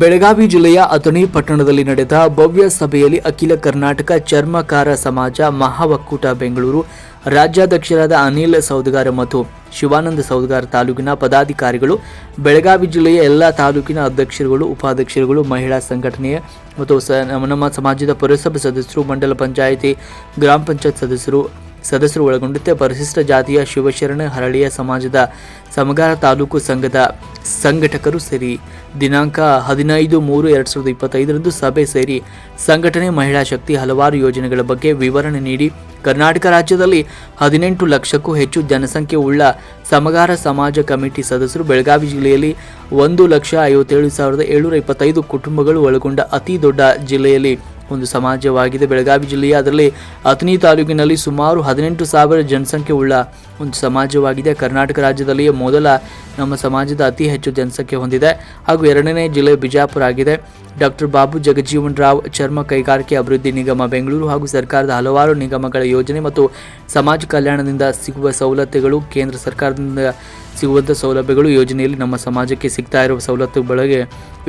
ಬೆಳಗಾವಿ ಜಿಲ್ಲೆಯ ಅಥಣಿ ಪಟ್ಟಣದಲ್ಲಿ ನಡೆದ ಭವ್ಯ ಸಭೆಯಲ್ಲಿ ಅಖಿಲ ಕರ್ನಾಟಕ ಚರ್ಮಕಾರ ಸಮಾಜ ಮಹಾವಕ್ಕೂಟ ಬೆಂಗಳೂರು ರಾಜ್ಯಾಧ್ಯಕ್ಷರಾದ ಅನಿಲ್ ಸೌದಗಾರ ಮತ್ತು ಶಿವಾನಂದ ಸೌದಗಾರ ತಾಲೂಕಿನ ಪದಾಧಿಕಾರಿಗಳು, ಬೆಳಗಾವಿ ಜಿಲ್ಲೆಯ ಎಲ್ಲ ತಾಲೂಕಿನ ಅಧ್ಯಕ್ಷರುಗಳು, ಉಪಾಧ್ಯಕ್ಷರುಗಳು, ಮಹಿಳಾ ಸಂಘಟನೆಯ ಮತ್ತು ನಮ್ಮ ಸಮಾಜದ ಪುರಸಭೆ ಸದಸ್ಯರು, ಮಂಡಲ ಪಂಚಾಯಿತಿ, ಗ್ರಾಮ ಪಂಚಾಯತ್ ಸದಸ್ಯರು ಸದಸ್ಯರು ಒಳಗೊಂಡಂತೆ ಪರಿಶಿಷ್ಟ ಜಾತಿಯ ಶಿವಶರಣ ಹರಳಿಯ ಸಮಾಜದ ಸಮಗಾರ ತಾಲೂಕು ಸಂಘದ ಸಂಘಟಕರು ಸೇರಿ ದಿನಾಂಕ ಹದಿನೈದು ಮೂರು ಎರಡು ಸಾವಿರದ ಇಪ್ಪತ್ತೈದರಂದು ಸಭೆ ಸೇರಿ ಸಂಘಟನೆ ಮಹಿಳಾ ಶಕ್ತಿ ಹಲವಾರು ಯೋಜನೆಗಳ ಬಗ್ಗೆ ವಿವರಣೆ ನೀಡಿ ಕರ್ನಾಟಕ ರಾಜ್ಯದಲ್ಲಿ ಹದಿನೆಂಟು ಲಕ್ಷಕ್ಕೂ ಹೆಚ್ಚು ಜನಸಂಖ್ಯೆ ಉಳ್ಳ ಸಮಗಾರ ಸಮಾಜ ಕಮಿಟಿ ಸದಸ್ಯರು ಬೆಳಗಾವಿ ಜಿಲ್ಲೆಯಲ್ಲಿ ಒಂದು ಲಕ್ಷ ಐವತ್ತೇಳು ಸಾವಿರದ ಏಳ್ನೂರ ಇಪ್ಪತ್ತೈದು ಕುಟುಂಬಗಳು ಒಳಗೊಂಡ ಅತಿ ದೊಡ್ಡ ಜಿಲ್ಲೆಯಲ್ಲಿ ಒಂದು ಸಮಾಜವಾಗಿದೆ. ಬೆಳಗಾವಿ ಜಿಲ್ಲೆಯ ಅದರಲ್ಲಿ ಅಥಣಿ ತಾಲೂಕಿನಲ್ಲಿ ಸುಮಾರು ಹದಿನೆಂಟು ಸಾವಿರ ಜನಸಂಖ್ಯೆ ಉಳ್ಳ ಒಂದು ಸಮಾಜವಾಗಿದೆ. ಕರ್ನಾಟಕ ರಾಜ್ಯದಲ್ಲಿಯೇ ಮೊದಲ ನಮ್ಮ ಸಮಾಜದ ಅತಿ ಹೆಚ್ಚು ಜನಸಂಖ್ಯೆ ಹೊಂದಿದೆ. ಹಾಗೂ ಎರಡನೇ ಜಿಲ್ಲೆ ಬಿಜಾಪುರ ಆಗಿದೆ. ಡಾಕ್ಟರ್ ಬಾಬು ಜಗಜೀವನ್ ರಾವ್ ಚರ್ಮ ಕೈಗಾರಿಕೆ ಅಭಿವೃದ್ಧಿ ನಿಗಮ, ಬೆಂಗಳೂರು ಹಾಗೂ ಸರ್ಕಾರದ ಹಲವಾರು ನಿಗಮಗಳ ಯೋಜನೆ ಮತ್ತು ಸಮಾಜ ಕಲ್ಯಾಣದಿಂದ ಸಿಗುವ ಸವಲತ್ತುಗಳು, ಕೇಂದ್ರ ಸರ್ಕಾರದಿಂದ ಸಿಗುವಂಥ ಸೌಲಭ್ಯಗಳು ಯೋಜನೆಯಲ್ಲಿ ನಮ್ಮ ಸಮಾಜಕ್ಕೆ ಸಿಗ್ತಾ ಇರುವ ಸವಲತ್ತು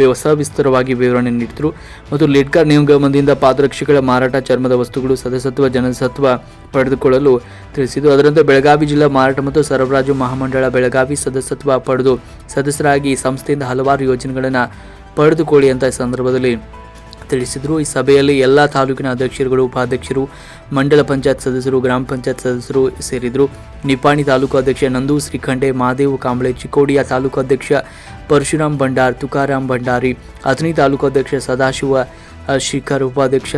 ಹೊಸ ವಿಸ್ತಾರವಾಗಿ ವಿವರಣೆ ನೀಡಿದರು. ಮತ್ತು ಲಿಡ್ಕರ್ ನಿಗಮದಿಂದ ಪಾದರಕ್ಷೆಗಳ ಮಾರಾಟ, ಚರ್ಮದ ವಸ್ತುಗಳು, ಸದಸ್ಯತ್ವ, ಜನಸತ್ವ ಪಡೆದುಕೊಳ್ಳಲು ತಿಳಿಸಿದರು. ಅದರಂತೆ ಬೆಳಗಾವಿ ಜಿಲ್ಲಾ ಮಾರಾಟ ಮತ್ತು ಸರಬರಾಜು ಮಹಾಮಂಡಳ ಬೆಳಗಾವಿ ಸದಸ್ಯತ್ವ ಪಡೆದು ಸದಸ್ಯರಾಗಿ ಸಂಸ್ಥೆಯಿಂದ ಹಲವಾರು ಯೋಜನೆಗಳನ್ನು ಪಡೆದುಕೊಳ್ಳಿ ಅಂತ ಸಂದರ್ಭದಲ್ಲಿ ತಿಳಿಸಿದರು. ಈ ಸಭೆಯಲ್ಲಿ ಎಲ್ಲ ತಾಲೂಕಿನ ಅಧ್ಯಕ್ಷರುಗಳು, ಉಪಾಧ್ಯಕ್ಷರು, ಮಂಡಲ ಪಂಚಾಯತ್ ಸದಸ್ಯರು, ಗ್ರಾಮ ಪಂಚಾಯತ್ ಸದಸ್ಯರು ಸೇರಿದರು. ನಿಪಾಣಿ ತಾಲೂಕು ಅಧ್ಯಕ್ಷ ನಂದು ಶ್ರೀಖಂಡೆ ಮಹಾದೇವ್ ಕಾಂಬಳೆ, ಚಿಕ್ಕೋಡಿಯ ತಾಲೂಕು ಅಧ್ಯಕ್ಷ ಪರಶುರಾಮ್ ಭಂಡಾರ್, ತುಕಾರಾಮ್ ಭಂಡಾರಿ, ಅಥಣಿ ತಾಲೂಕು ಅಧ್ಯಕ್ಷ ಸದಾಶಿವ ಶಿಖರ್, ಉಪಾಧ್ಯಕ್ಷ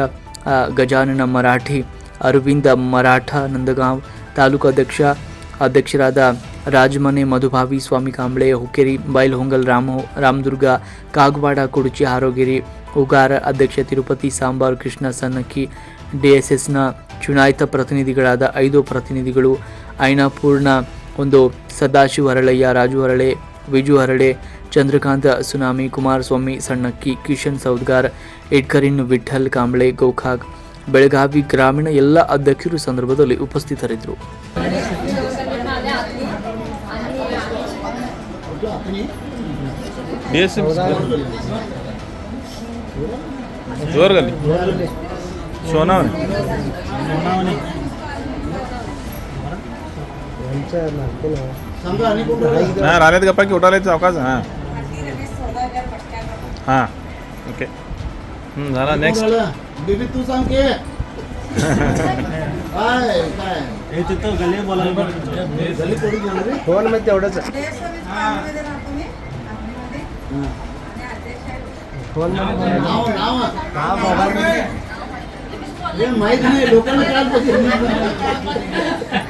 ಗಜಾನನ ಮರಾಠಿ, ಅರವಿಂದ ಮರಾಠ, ನಂದಗಾಂವ್ ತಾಲೂಕು ಅಧ್ಯಕ್ಷ ಅಧ್ಯಕ್ಷರಾದ ರಾಜಮನೆ ಮಧುಭಾವಿ, ಸ್ವಾಮಿ ಕಾಂಬ್ಳೆ, ಹುಕ್ಕೇರಿ, ಬೈಲ್ಹೊಂಗಲ್, ರಾಮ, ರಾಮದುರ್ಗ, ಕಾಗವಾಡ, ಕುಡುಚಿ, ಹಾರೋಗಿರಿ, ಉಗಾರ ಅಧ್ಯಕ್ಷ ತಿರುಪತಿ, ಸಾಂಬಾರ್, ಕೃಷ್ಣ ಸನ್ನಕ್ಕಿ ಡಿಎಸ್ಎಸ್ನ ಚುನಾಯಿತ ಪ್ರತಿನಿಧಿಗಳಾದ ಐದು ಪ್ರತಿನಿಧಿಗಳು ಐನಾಪೂರ್ಣ ಒಂದು ಸದಾಶಿವ ಹರಳಯ್ಯ, ರಾಜು ಹರಳೆ, ವಿಜು ಹರಳೆ, ಚಂದ್ರಕಾಂತ ಸುನಾಮಿ, ಕುಮಾರಸ್ವಾಮಿ, ಸಣ್ಣಕ್ಕಿ, ಕಿಶನ್ ಸೌದ್ಗಾರ್, ಎಡ್ಕರಿನ್ ವಿಠಲ್ ಕಾಂಬಳೆ ಗೋಕಾಕ್ ಬೆಳಗಾವಿ ಗ್ರಾಮೀಣ ಎಲ್ಲ ಅಧ್ಯಕ್ಷರು ಈ ಸಂದರ್ಭದಲ್ಲಿ ಉಪಸ್ಥಿತರಿದ್ದರು ಬಿ ಎಸ್ ಜೋರ್ಗಲ್ಲಿ सोनावणे हां राहिलेत गप्पा की उठायला चौकाच हां हां ओके हं, झाला नेक्स्ट बीबी तू सांग की? काय काय? हे तिथं गले बोलायला गली पडून जाणार रे? फ़ोन मध्ये तेवढंच. फ़ोन नाव नाव ये माहित नाही लोकांना काय